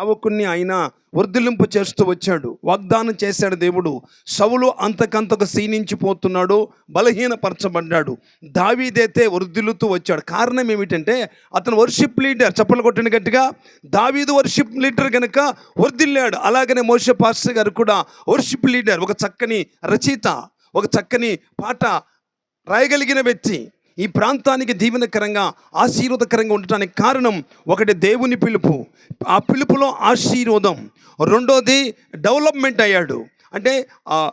అవకుని ఆయన వర్ధిలింపు చేస్తూ వచ్చాడు. వాగ్దానం చేశాడు దేవుడు. సవులు అంతకంతకు క్షీణించిపోతున్నాడు బలహీనపరచబడ్డాడు. దావీదైతే వర్ధిల్లుతూ వచ్చాడు. కారణం ఏమిటంటే అతను వర్షిప్ లీడర్. చప్పలు కొట్టిన గట్టిగా. దావీదు వర్షిప్ లీడర్ కనుక వర్ధిల్లాడు. అలాగనే మోష పాస్టర్ గారు కూడా వర్షిప్ లీడర్. ఒక చక్కని రచయిత ఒక చక్కని పాట రాయగలిగిన వ్యక్తి. ఈ ప్రాంతానికి దీవెనకరంగా ఆశీర్వాదకరంగా ఉండటానికి కారణం ఒకటి దేవుని పిలుపు. ఆ పిలుపులో ఆశీర్వాదం. రెండోది డెవలప్మెంట్ అయ్యాడు. అంటే ఆ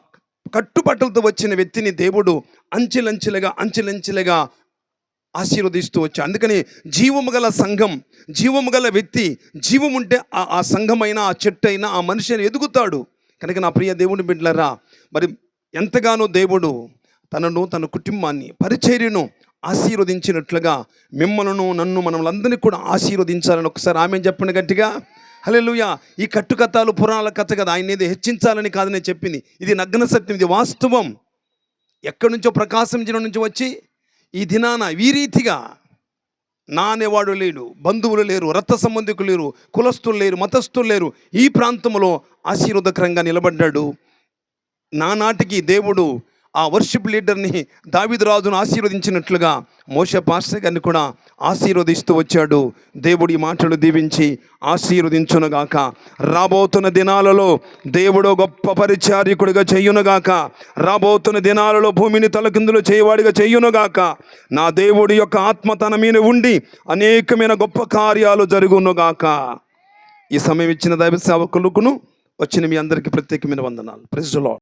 కట్టుబట్టలతో వచ్చిన వ్యక్తిని దేవుడు అంచెలంచెలుగా అంచెలంచెలుగా ఆశీర్వదిస్తూ వచ్చాడు. అందుకని జీవము గల సంఘం జీవము గల వ్యక్తి జీవం ఉంటే ఆ సంఘమైనా ఆ చెట్టు అయినా ఆ మనిషి ఎదుగుతాడు. కనుక నా ప్రియ దేవుని బిడ్డలరా మరి ఎంతగానో దేవుడు తనను తన కుటుంబాన్ని పరిచర్యను ఆశీర్వదించినట్లుగా మిమ్మలను నన్ను మనలందరినీ కూడా ఆశీర్వదించాలని ఒకసారి ఆమె చెప్పండి గట్టిగా. హలెలుయ ఈ కట్టుకథలు పురాణాల కథ కదా ఆయన ఏదో హెచ్చించాలని కాదని చెప్పింది. ఇది నగ్న సత్యం ఇది వాస్తవం. ఎక్కడి నుంచో ప్రకాశం జిల్లా నుంచి వచ్చి ఈ దినాన ఈ రీతిగా నా అనేవాడు లేడు బంధువులు లేరు రక్త సంబంధికులు లేరు కులస్తులు లేరు మతస్థులు లేరు. ఈ ప్రాంతంలో ఆశీర్వదకరంగా నిలబడ్డాడు. నానాటికి దేవుడు ఆ వర్షిప్ లీడర్ని దావిదు రాజును ఆశీర్వదించినట్లుగా మోష పాస్టర్ గారిని కూడా ఆశీర్వదిస్తూ వచ్చాడు. దేవుడి మాటలు దీవించి ఆశీర్వదించునుగాక. రాబోతున్న దినాలలో దేవుడు గొప్ప పరిచారికుడిగా చేయునుగాక. రాబోతున్న దినాలలో భూమిని తలకిందులు చేయవాడిగా చేయునుగాక. నా దేవుడి యొక్క ఆత్మ తన మీద ఉండి అనేకమైన గొప్ప కార్యాలు జరుగునుగాక. ఈ సమయం ఇచ్చిన దైవ సేవకులకును వచ్చిన మీ అందరికీ ప్రత్యేకమైన వందనాలు. ప్రజలో